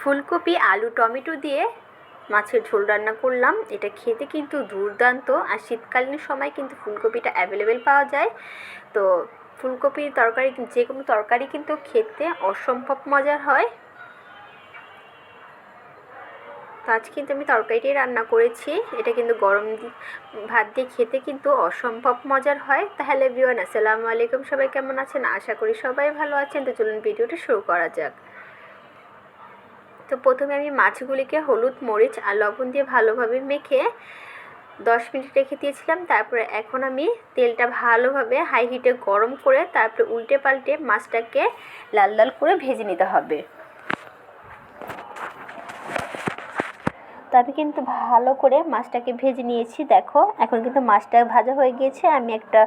ফুলকপি, আলু, টমেটো দিয়ে মাছের ঝোল রান্না করলাম। এটা খেতে কিন্তু দুর্দান্ত। আর শীতকালীন সময় কিন্তু ফুলকপিটা অ্যাভেলেবেল পাওয়া যায়। তো ফুলকপির তরকারি যে কোনো তরকারি কিন্তু খেতে অসম্ভব মজার হয়। তো আজ কিন্তু আমি তরকারিটাই রান্না করেছি। এটা কিন্তু গরম ভাত দিয়ে খেতে কিন্তু অসম্ভব মজার হয়। তাহলে বিওয়ান আসসালামু আলাইকুম। সবাই কেমন আছেন? আশা করি সবাই ভালো আছেন। তো চলুন ভিডিওটা শুরু করা যাক। তো প্রথমে আমি মাছগুলিকে হলুদ, মরিচ আর লবণ দিয়ে ভালোভাবে মেখে দশ মিনিট রেখে দিয়েছিলাম। তারপরে এখন আমি তেলটা ভালোভাবে হাই হিটে গরম করে তারপরে উল্টে পাল্টে মাছটাকে লাল লাল করে ভেজে নিতে হবে। তো আমি কিন্তু ভালো করে মাছটাকে ভেজে নিয়েছি। দেখো, এখন কিন্তু মাছটা ভাজা হয়ে গিয়েছে। আমি একটা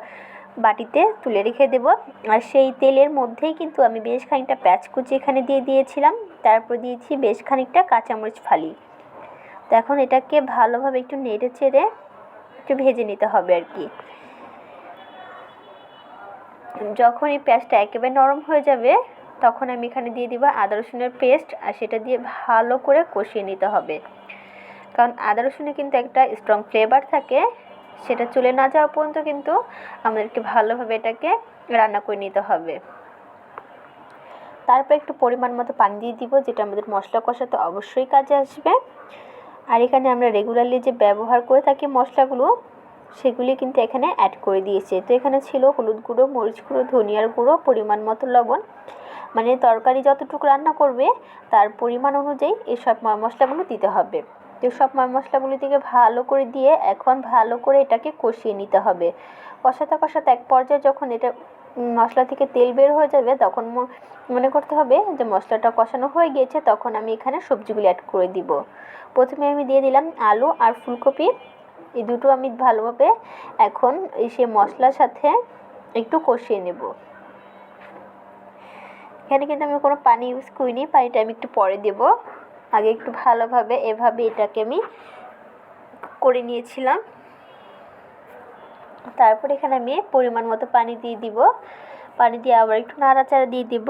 বাটিতে তুলে রেখে দেব। আর সেই তেলের মধ্যেই কিন্তু আমি বেশ খানিকটা পেঁয়াজ কুচি এখানে দিয়ে দিয়েছিলাম। তারপর দিয়েছি বেশ খানিকটা কাঁচামরিচ ফালি। তো এখন এটাকে ভালোভাবে একটু নেড়ে চেড়ে একটু ভেজে নিতে হবে আর কি। যখন এই পেঁয়াজটা একেবারে নরম হয়ে যাবে, তখন আমি এখানে দিয়ে দিব আদা রসুনের পেস্ট আর সেটা দিয়ে ভালো করে কষিয়ে নিতে হবে। কারণ আদা রসুনে কিন্তু একটা স্ট্রং ফ্লেভার থাকে। সেটা চলে না যাওয়া পর্যন্ত কিন্তু আমাদেরকে ভালোভাবে এটাকে রান্না করে নিতে হবে। তারপর একটু পরিমাণ মতো পানি দিয়ে দিব, যেটা আমাদের মশলা কষাতে অবশ্যই কাজে আসবে। আর এখানে আমরা রেগুলারলি যে ব্যবহার করে থাকি মশলাগুলো, সেগুলি কিন্তু এখানে অ্যাড করে দিয়েছে। তো এখানে ছিল হলুদ গুঁড়ো, মরিচ গুঁড়ো, ধনিয়ার গুঁড়ো, পরিমাণ মতো লবণ। মানে তরকারি যতটুকু রান্না করবে, তার পরিমাণ অনুযায়ী এসব মশলাগুলো দিতে হবে। সব মশলাগুলি থেকে ভালো করে দিয়ে এখন ভালো করে এটাকে কষিয়ে নিতে হবে। কষাতে কষাতে এক পর্যায়ে যখন এটা মশলা থেকে তেল বের হয়ে যাবে, তখন মনে করতে হবে যে মশলাটা কষানো হয়ে গিয়েছে, তখন আমি এখানে সবজিগুলি অ্যাড করে দিব। প্রথমে আমি দিয়ে দিলাম আলু আর ফুলকপি। এই দুটো আমি ভালোভাবে এখন সে মশলার সাথে একটু কষিয়ে নেব। এখানে কিন্তু আমি কোনো পানি ইউজ করিনি, পানিটা আমি একটু পরে দেব। আগে একটু ভালোভাবে এভাবে এটাকে আমি করে নিয়েছিলাম। তারপর এখানে আমি পরিমাণ মতো পানি দিয়ে দিব। পানি দিয়ে আবার একটু নাড়াচাড়া দিয়ে দিব।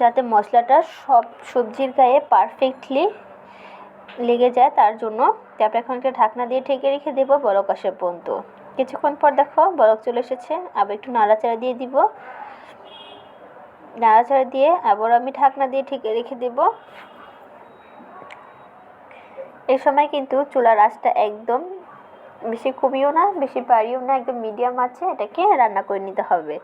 যাতে মশলাটা সব সবজির গায়ে পারফেক্টলি লেগে যায়, তার জন্য তারপর এখন একটা ঢাকনা দিয়ে ঢেকে রেখে দেবো বলক আসে পর্যন্ত। কিছুক্ষণ পর দেখো বলক চলে এসেছে, আবার একটু নাড়াচাড়া দিয়ে দিব। নাড়াচাড়া দিয়ে আবার আমি ঢাকনা দিয়ে ঢেকে রেখে দেব। এই সময় কিন্তু চুলার আঁচটা একদম বেশি কমিও না, বেশি বাড়িও না, একদম মিডিয়াম আছে, এটাকে রান্না করে নিতে হবে।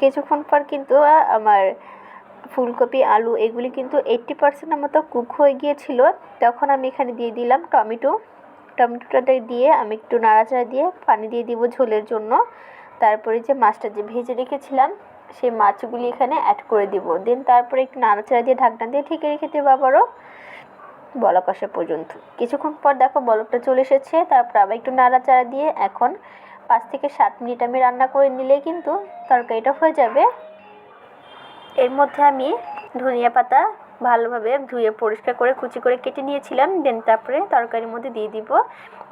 কিছুক্ষণ পর কিন্তু আমার ফুলকপি, আলু এগুলি কিন্তু এইট্টি পার্সেন্টের মতো কুক হয়ে গিয়েছিল। তখন আমি এখানে দিয়ে দিলাম টমেটো। টমেটোটা দিয়ে আমি একটু নাড়াচাড়া দিয়ে পানি দিয়ে দিব ঝোলের জন্য। তারপরে যে মাছটা যে ভেজে রেখেছিলাম, সেই মাছগুলি এখানে অ্যাড করে দিব। দেন তারপরে একটু নাড়াচাড়া দিয়ে ঢাকনা দিয়ে ঢেকে রেখে দেবো আবারও বলক আসা পর্যন্ত। কিছুক্ষণ পর দেখো বলকটা চলে এসেছে, তারপর আবার একটু নাড়াচাড়া দিয়ে এখন পাঁচ থেকে সাত মিনিট আমি রান্না করে নিলেই কিন্তু তরকারিটা হয়ে যাবে। এর মধ্যে আমি ধনিয়া পাতা ভালোভাবে ধুয়ে পরিষ্কার করে কুচি করে কেটে নিয়েছিলাম। দেন তারপরে তরকারির মধ্যে দিয়ে দিব।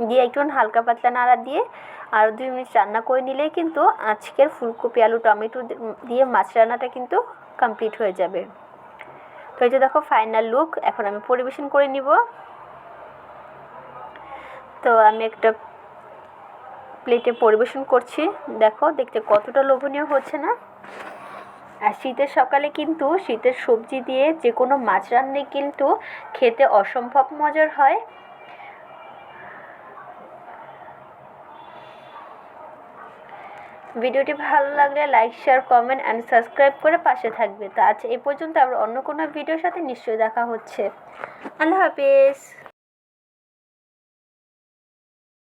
দিয়ে একটু হালকা পাতলা নাড়া দিয়ে আর দুই মিনিট রান্না করে নিলেই কিন্তু আজকের ফুলকপি, আলু, টমেটো দিয়ে মাছ রান্নাটা কিন্তু কমপ্লিট হয়ে যাবে। তো এই যে দেখো ফাইনাল লুক এখন আমি পরিবেশন করে নিব। তো আমি একটা প্লেটে পরিবেশন করছি। দেখো দেখতে কতটা লোভনীয় হচ্ছে না? আর শীতের সকালে কিন্তু শীতের সবজি দিয়ে যে কোনো মাছ রান্নে কিন্তু খেতে অসম্ভব মজার হয়। ভিডিওটি ভালো লাগলে like share comment and subscribe করে পাশে থাকবে। তো আজ এই পর্যন্ত আবার অন্য কোনো ভিডিওর সাথে নিশ্চয়ই দেখা হচ্ছে। আল্লাহ হাফিজ।